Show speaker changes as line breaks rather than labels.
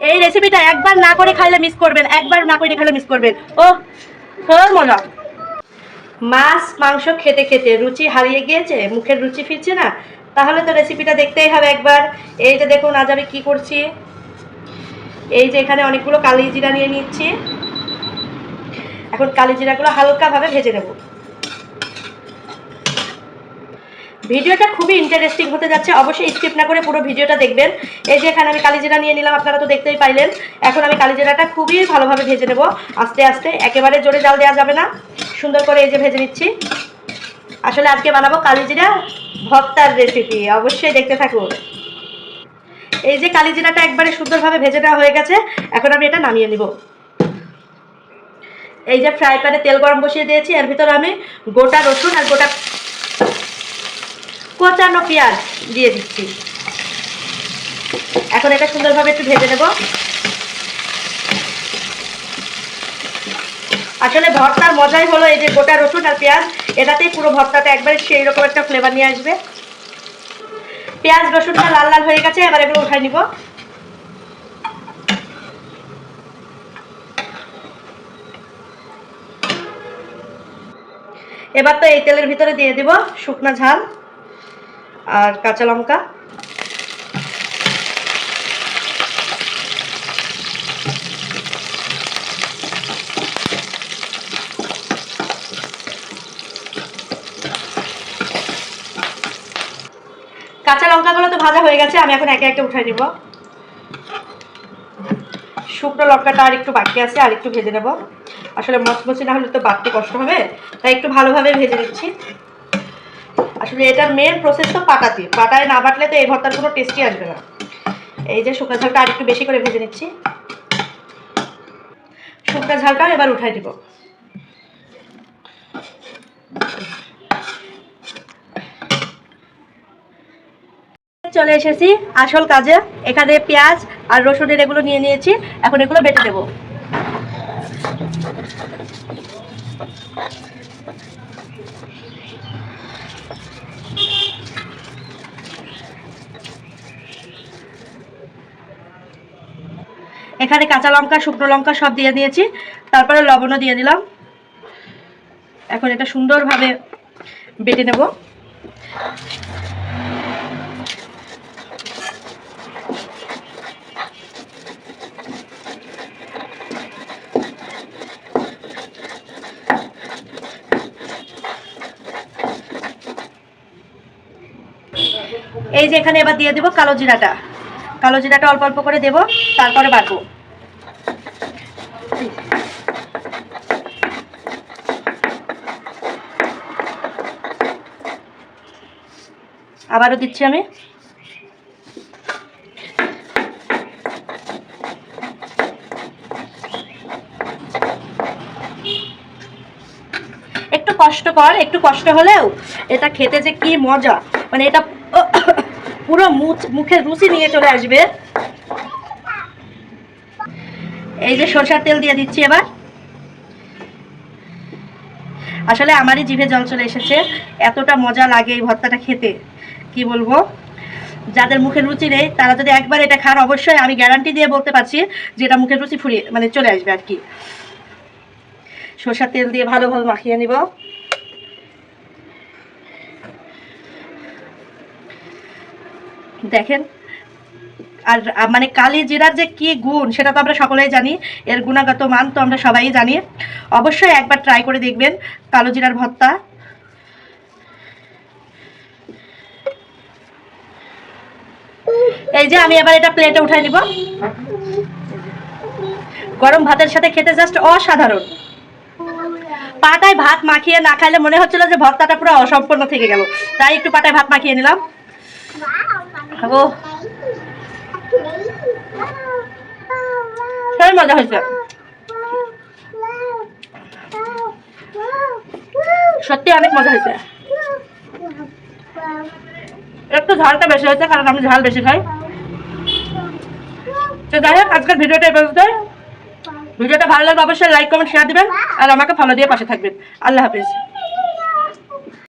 এই রেসিপিটা একবার না করে খাইলে মিস করবেন, একবার না করে খাইলে মিস করবেন। ও তোর মজা মাছ, মাংস খেতে খেতে রুচি হারিয়ে গিয়েছে, মুখের রুচি ফিরছে না। তাহলে তো রেসিপিটা দেখতেই হবে একবার। এই যে দেখুন, আজ আমি কী করছি? এই যে এখানে অনেকগুলো কালি জিরা নিয়ে নিচ্ছি। এখন কালি জিরাগুলো হালকাভাবে ভেজে নেব। ভিডিওটা খুবই ইন্টারেস্টিং হতে যাচ্ছে। অবশ্যই স্কিপ না করে পুরো ভিডিওটা দেখবেন। এই যে এখানে আমি কালিজিরা নিয়ে নিলাম, আপনারা তো দেখতেই পাইলেন। এখন আমি কালিজিরাটা খুবই ভালোভাবে ভেজে নেব। আস্তে আস্তে, একেবারে জোরে জাল দেওয়া যাবে না। সুন্দর করে এই যে ভেজে নিচ্ছি। আসলে আজকে বানাবো কালিজিরা ভর্তার রেসিপি অবশ্যই দেখতে থাকুন। এই যে কালিজিরাটা একবারে সুন্দরভাবে ভেজে দেওয়া হয়ে গেছে, এখন আমি এটা নামিয়ে নিব। এই যে ফ্রাই প্যানে তেল গরম বসিয়ে দিয়েছি, এর ভিতর আমি গোটা রসুন আর গোটা কোচানো পেঁয়াজ দিয়ে দিচ্ছি। এখন এটা সুন্দরভাবে একটু ভেজে নেব। আসলে ভর্তার মজাই হলো এই যে গোটা রসুন আর পেঁয়াজ এটাতেই পুরো ভর্তাটা একবারে সেই রকম একটা ফ্লেভার নিয়ে আসবে। পেঁয়াজ, রসুনটা লাল লাল হয়ে গেছে, এবার এগুলো উঠাই নিব। এবার তো এই তেলের ভিতরে দিয়ে দিব শুকনা ঝাল। আর কাঁচা লঙ্কা। কাঁচা লঙ্কাগুলো তো ভাজা হয়ে গেছে, আমি এখন একে একে উঠাই নিব। শুকনো লঙ্কাটা আর একটু বাকি আছে, আর একটু ভেজে নেব। আসলে মচমচি না হলে তো বাড়তে কষ্ট হবে, তাই একটু ভালোভাবে ভেজে নিচ্ছি। আসলে এটার মেন প্রসেস তো পাটাতে। পাটায় না বাটলে তো এই ভর্তার কোনো টেস্টই আসবে না। এই যে শুকনো ঝালটা আর একটু বেশি করে ভেজে নিচ্ছি। শুকনো ঝালটা এবার উঠাই দিব। চলে এসেছি আসল কাজে। এখানে পেঁয়াজ আর রসুনের এগুলো নিয়ে নিয়েছি। এখন এগুলো বেটে দেবো। এখানে কাঁচা লঙ্কা, শুকনো লঙ্কা সব দিয়ে দিয়েছি। তারপরে লবণও দিয়ে দিলাম। এখন এটা সুন্দরভাবে বেটে নেব। এই যে এখানে এবার দিয়ে দেব কালো জিরাটা। কালো জিরাটা অল্প অল্প করে দেব, তারপরে বাটবো। আবারও দিচ্ছি আমি। একটু কষ্টকর একটু কষ্ট হলেও এটা খেতে যে কি মজা। মানে এটা পুরো মুখ- রুচি নিয়ে চলে আসবে। এই যে সরষার তেল দিয়ে দিচ্ছি এবার। আসলে আমারই জিভে জল চলে এসেছে। এতটা মজা লাগে এই ভর্তাটা খেতে। কি বলব? যাদের মুখের রুচি নেই, তারা যদি একবার এটা খান, অবশ্যই আমি গ্যারান্টি দিয়ে বলতে পারছি যে এটা মুখের রুচি ফুরিয়ে মানে চলে আসবে আর কি। সরষার তেল দিয়ে ভালোভাবে মাখিয়ে নিব। দেখেন, আর মানে কালি জিরার যে কি গুণ, সেটা তো আমরা সকলেই জানি, এর গুণাগত মান তো আমরা সবাই জানি। অবশ্যই একবার ট্রাই করে দেখবেন কালো জিরার ভর্তা। এই যে আমি এবার এটা প্লেটে উঠাই নিব। গরম ভাতের সাথে খেতে জাস্ট অসাধারণ। পাটায় ভাত মাখিয়ে না খাইলে মনে হচ্ছিল যে ভর্তাটা পুরো অসম্পূর্ণ থেকে গেল। তাই একটু পাটায় ভাত মাখিয়ে নিলাম। ও সেই মজা হয়েছে। সত্যি অনেক মজা হয়েছে। একটু ঝালটা বেশি হয়েছে, কারণ আমি ঝাল বেশি খাই। তো যাই হোক, আজকের ভিডিওটা ভিডিওটা ভালো লাগলে অবশ্যই লাইক কমেন্ট শেয়ার দিবেন। আর আমাকে ফলো দিয়ে পাশে থাকবেন। আল্লাহ হাফিজ।